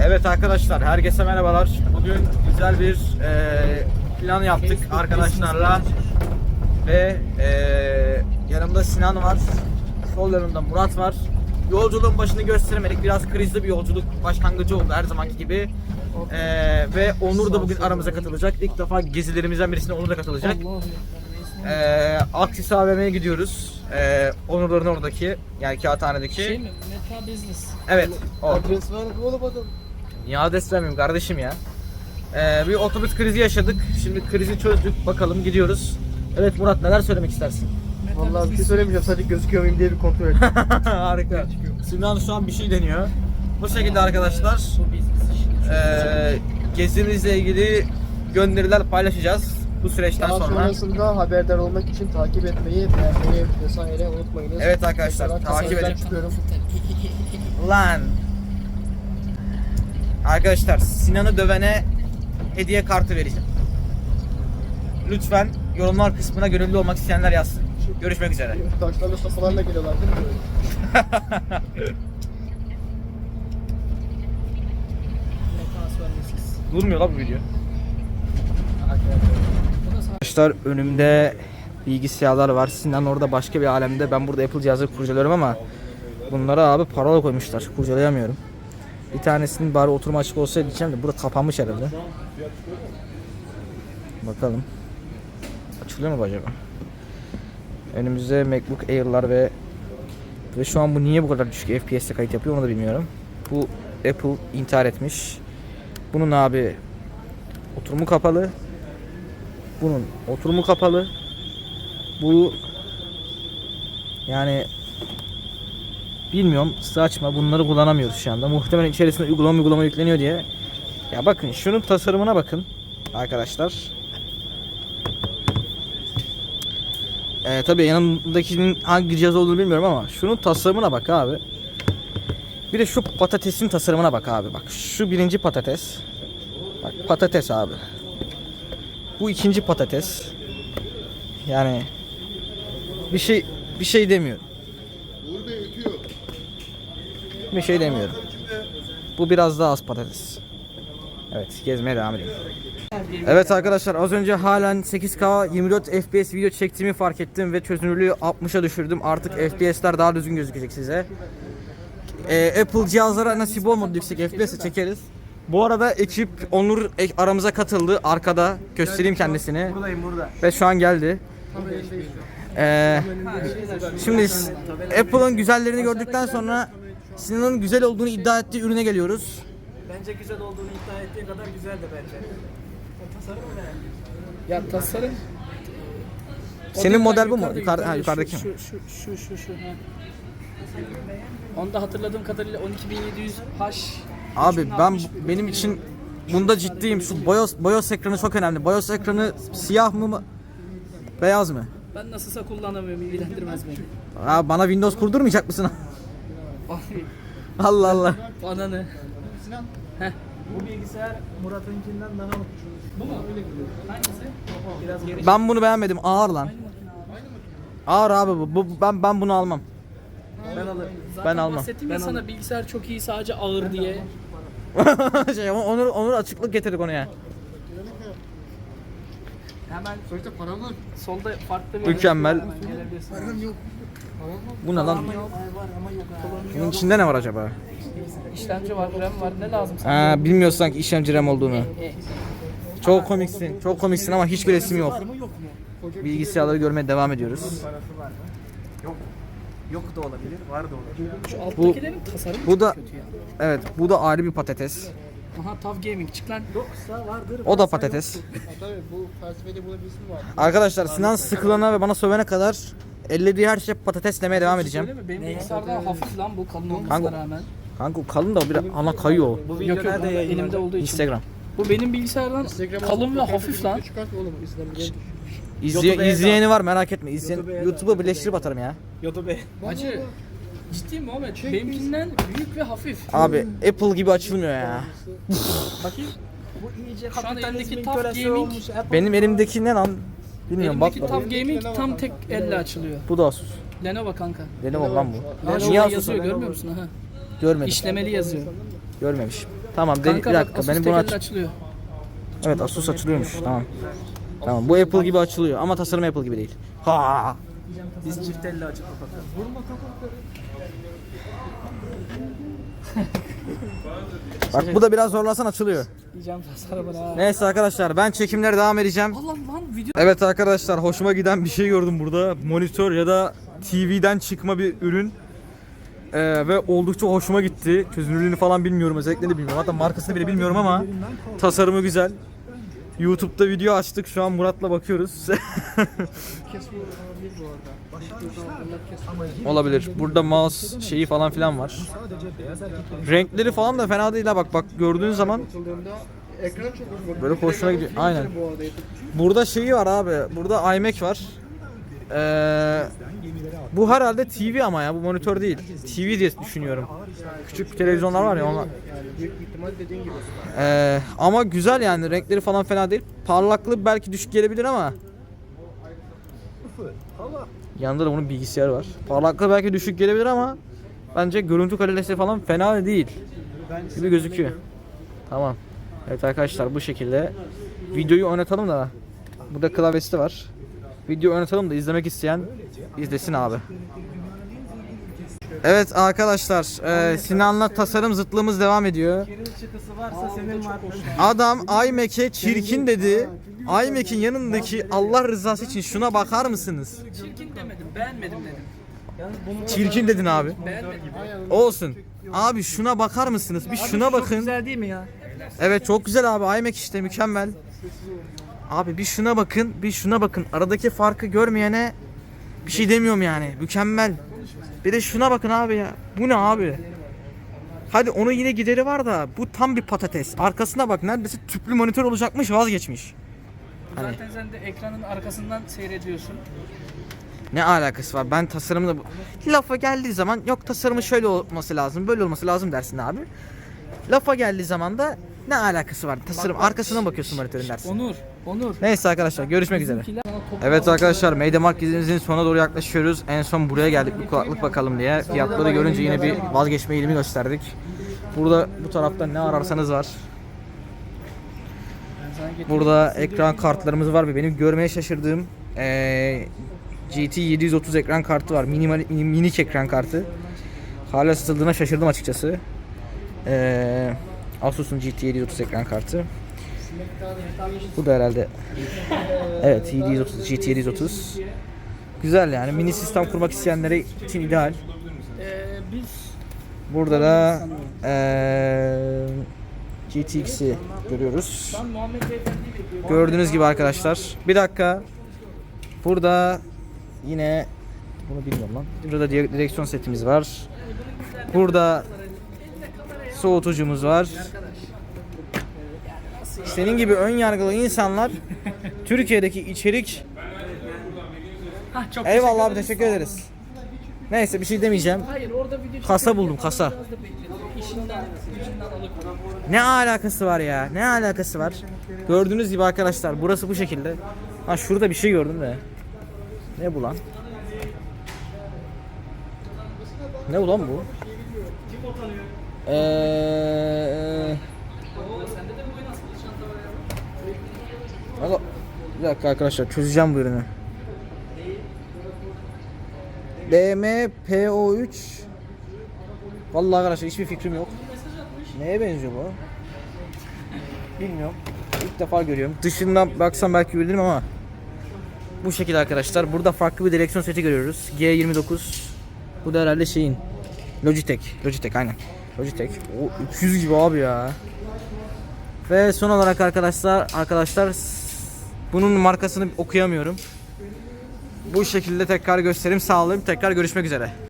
Evet arkadaşlar, herkese merhabalar. Bugün güzel bir e, plan yaptık arkadaşlarla. Ve e, yanımda Sinan var, sol yanımda Murat var. Yolculuğun başını gösteremedik. Biraz krizli bir yolculuk başlangıcı oldu her zamanki gibi. E, ve Onur da bugün aramıza katılacak. İlk defa gezilerimizden birisine Onur da katılacak. E, Aksis AVM'ye gidiyoruz. E, Onurların oradaki, yani kağıthanedeki. Şey mi? Meta Business. Evet, o. Adres ver oğlum adam. Niye adres vermeyeyim kardeşim ya? Ee, bir otobüs krizi yaşadık. Şimdi krizi çözdük. Bakalım gidiyoruz. Evet Murat neler söylemek istersin? Vallahi bir şey söylemeyeceğim sadece gözüküyor muyum diye bir kontrol et. Harika. Sinan şu an bir şey deniyor. Bu şekilde arkadaşlar ee, gezimizle ilgili gönderiler paylaşacağız bu süreçten Daha sonra. sonrasında haberdar olmak için takip etmeyi, beğenmeyi vesaire unutmayınız. Evet arkadaşlar, Mesela takip edin. çıkıyorum. Lan. Arkadaşlar Sinan'ı dövene hediye kartı vereceğim. Lütfen yorumlar kısmına gönüllü olmak isteyenler yazsın. Görüşmek üzere. Taşlarla sopalarla geliyorlar değil mi? Durmuyor la bu video. Arkadaşlar önümde bilgisayarlar var. Sinan orada başka bir alemde. Ben burada Apple cihazı kurcalıyorum ama bunlara abi parola koymuşlar. Kurcalayamıyorum. Bir tanesinin bari oturma açık olsaydı diyeceğim de burada kapanmış herhalde. Bakalım. Açılıyor mu acaba? Önümüzde MacBook Air'lar ve ve şu an bu niye bu kadar düşük FPS'te kayıt yapıyor onu da bilmiyorum. Bu Apple intihar etmiş. Bunun abi oturumu kapalı. Bunun oturumu kapalı. Bu yani bilmiyorum saçma bunları kullanamıyoruz şu anda. Muhtemelen içerisinde uygulama uygulama yükleniyor diye. Ya bakın şunun tasarımına bakın arkadaşlar. Ee, tabii yanındakinin hangi cihaz olduğunu bilmiyorum ama şunun tasarımına bak abi. Bir de şu patatesin tasarımına bak abi. Bak şu birinci patates. Bak patates abi. Bu ikinci patates. Yani bir şey bir şey demiyorum. Bir şey demiyorum. Bu biraz daha az patates. Evet, gezmeye devam edelim. Evet arkadaşlar az önce halen 8K 24 FPS video çektiğimi fark ettim ve çözünürlüğü 60'a düşürdüm. Artık FPS'ler daha düzgün gözükecek size. Ee, Apple cihazlara nasip olmadı yüksek FPS'e çekeriz. Bu arada ekip Onur aramıza katıldı. Arkada göstereyim kendisini. Buradayım burada. Ve şu an geldi. Ee, şimdi Apple'ın güzellerini gördükten sonra Sinan'ın güzel olduğunu iddia ettiği ürüne geliyoruz. Bence güzel olduğunu iddia ettiği kadar güzel de bence. O tasarım ne? ya tasarım. O Senin model bu mu? yukarıda, Yukarı- ha, yukarıda, yukarıdaki şu, şu, şu, şu, şu, ha. Onda hatırladığım kadarıyla 12700 H. Abi ben benim için bunda ciddiyim. Şu BIOS, BIOS ekranı çok önemli. BIOS ekranı siyah mı mı? Beyaz mı? Ben nasılsa kullanamıyorum ilgilendirmez beni. Aa, bana Windows kurdurmayacak mısın? Allah Allah. Bana ne? Heh. Bu bilgisayar Murat'ınkinden daha mı küçük? Bu mu? Hangisi? Biraz geri Ben bunu beğenmedim. Ağır lan. Ağır abi bu. bu ben ben bunu almam. ben alırım. Zaten Ben almam. bahsettim ya sana bilgisayar çok iyi sadece ağır diye. şey, Onur, Onur açıklık getirdik onu ya. Hemen Sonuçta param var. solda farklı bir Mükemmel. Param yok. Bu ne lan? Bunun içinde ne var acaba? İşlemci var, RAM var. Ne lazım sana? Ha, bilmiyorsun sanki işlemci RAM olduğunu. Çok komiksin. Çok komiksin ama hiçbir resim yok. Bilgisayarları görmeye devam ediyoruz. Yok. Yok da olabilir, var da olabilir. Şu alttakilerin tasarımı bu da- kötü ya. Evet, bu da ayrı bir patates. Aha Tav Gaming çık lan. Yoksa vardır. O da patates. Tabii bu felsefede bunun bir ismi var. Arkadaşlar Sinan sıkılana ve bana sövene kadar ellediği her şey patates demeye devam edeceğim. Söyle mi? Benim Ne? bilgisayarda hafif lan bu kalın olmasına Kanka, rağmen. Kanka o kalın da o bir ana kayıyor o. Bu video Yok yok nerede bunda elimde olduğu için. Instagram. Bu benim bilgisayardan Instagram'a kalın ve hafif lan. Çıkart oğlum. İslam'ı gel. İzleye, YouTube'a izleyeni var merak etme. İzleyen, YouTube'a YouTube'a birleştirip atarım ya. YouTube. Acı. Ciddi mi Ahmet? Benimkinden büyük ve hafif. Abi Apple gibi açılmıyor ya. Bakayım. Bu iyice Şu an kapitalizmin elimdeki Tough kölesi Gaming- olmuş. Apple- Benim elimdeki ne lan? Bilmiyorum bak. Elimdeki Tav Gaming tam tek elle açılıyor. Bu da Asus. Lenovo kanka. Lenovo lan bu. Aa, Niye Asus? yazıyor görmüyor musun? Ha. Görmedim. İşlemeli yazıyor. Görmemişim. Tamam, Kanka bir bak dakika. Asus Benim bunu tekerle aç. açılıyor. Evet, Asus açılıyormuş. Tamam. Tamam, bu Apple gibi açılıyor ama tasarım Apple gibi değil. Ha. Biz çift elle açıp kapatalım. Bak bu da biraz zorlasan açılıyor. Diyeceğim tasarımına. ha. Neyse arkadaşlar ben çekimlere devam edeceğim. Lan lan video Evet arkadaşlar hoşuma giden bir şey gördüm burada. Monitör ya da TV'den çıkma bir ürün. Ee, ve oldukça hoşuma gitti. Çözünürlüğünü falan bilmiyorum, özelliklerini bilmiyorum. Hatta markasını bile bilmiyorum ama tasarımı güzel. YouTube'da video açtık. Şu an Murat'la bakıyoruz. Olabilir. Burada mouse şeyi falan filan var. Renkleri falan da fena değil ha bak bak gördüğün zaman ekran çok. Böyle hoşuna gidiyor. Aynen. Burada şeyi var abi. Burada iMac var. Ee, bu herhalde TV ama ya bu monitör değil. TV diye düşünüyorum. Küçük televizyonlar var ya onlar. Ee, ama güzel yani renkleri falan fena değil. Parlaklığı belki düşük gelebilir ama. Yanında da bunun bilgisayarı var. Parlaklığı belki düşük gelebilir ama bence görüntü kalitesi falan fena değil. Gibi gözüküyor. Tamam. Evet arkadaşlar bu şekilde videoyu oynatalım da burada klavyesi de var. Video oynatalım da izlemek isteyen izlesin abi. Evet arkadaşlar e, Sinan'la tasarım zıtlığımız devam ediyor. Adam iMac'e çirkin dedi. iMac'in yanındaki Allah rızası için şuna bakar mısınız? çirkin demedim, beğenmedim dedim. Çirkin dedin abi. Olsun. Abi şuna bakar mısınız? Bir şuna bakın. güzel değil mi ya? Evet çok güzel abi. iMac işte mükemmel. Abi bir şuna bakın, bir şuna bakın. Aradaki farkı görmeyene bir şey demiyorum yani. Mükemmel. Bir de şuna bakın abi ya. Bu ne abi? Hadi onu yine gideri var da bu tam bir patates. Arkasına bak neredeyse tüplü monitör olacakmış vazgeçmiş. Hani- Zaten sen de ekranın arkasından seyrediyorsun. Ne alakası var? Ben tasarımda bu... Lafa geldiği zaman yok tasarımı şöyle olması lazım, böyle olması lazım dersin abi. Lafa geldiği zaman da ne alakası var? Tasarım arkasına bakıyorsun monitörün dersin. Onur, Onur. Neyse arkadaşlar görüşmek üzere. Evet arkadaşlar Mediamarkt gezimizin sonuna doğru yaklaşıyoruz. En son buraya geldik bir kulaklık bakalım diye. Fiyatları görünce yine bir vazgeçme eğilimi gösterdik. Burada bu tarafta ne ararsanız var. Burada ekran kartlarımız var ve benim görmeye şaşırdığım eee GT 730 ekran kartı var. Minimal, mini- minik ekran kartı. Hala satıldığına şaşırdım açıkçası. Eee Asus'un GT 730 ekran kartı. Bu da herhalde Evet 730 GT 730. Güzel yani mini sistem kurmak isteyenlere için ideal. Ee, biz Burada da eee GTX'i görüyoruz. Gördüğünüz gibi arkadaşlar. Bir dakika. Burada yine bunu bilmiyorum lan. Burada dire- direksiyon setimiz var. Burada soğutucumuz var. Senin gibi ön yargılı insanlar Türkiye'deki içerik Hah, çok Eyvallah abi teşekkür ederiz. Neyse bir şey demeyeceğim. Hayır orada video Kasa buldum kasa. Biraz da bekletiyor. İşinden, gücünden alıp. Ne alakası var ya? Ne alakası var? Gördüğünüz gibi arkadaşlar burası bu şekilde. Ha şurada bir şey gördüm de. Ne bu lan? Ne bu lan bu? Eee... Valla- Bir dakika arkadaşlar çözeceğim bu ürünü. DMPO3 Vallahi arkadaşlar hiçbir fikrim yok. Neye benziyor bu? Bilmiyorum. İlk defa görüyorum. Dışından baksam belki bilirim ama bu şekilde arkadaşlar. Burada farklı bir direksiyon seti görüyoruz. G29. Bu da herhalde şeyin. Logitech. Logitech aynen. Logitech. O 300 gibi abi ya. Ve son olarak arkadaşlar arkadaşlar bunun markasını okuyamıyorum. Bu şekilde tekrar göstereyim. Sağ olun. Tekrar görüşmek üzere.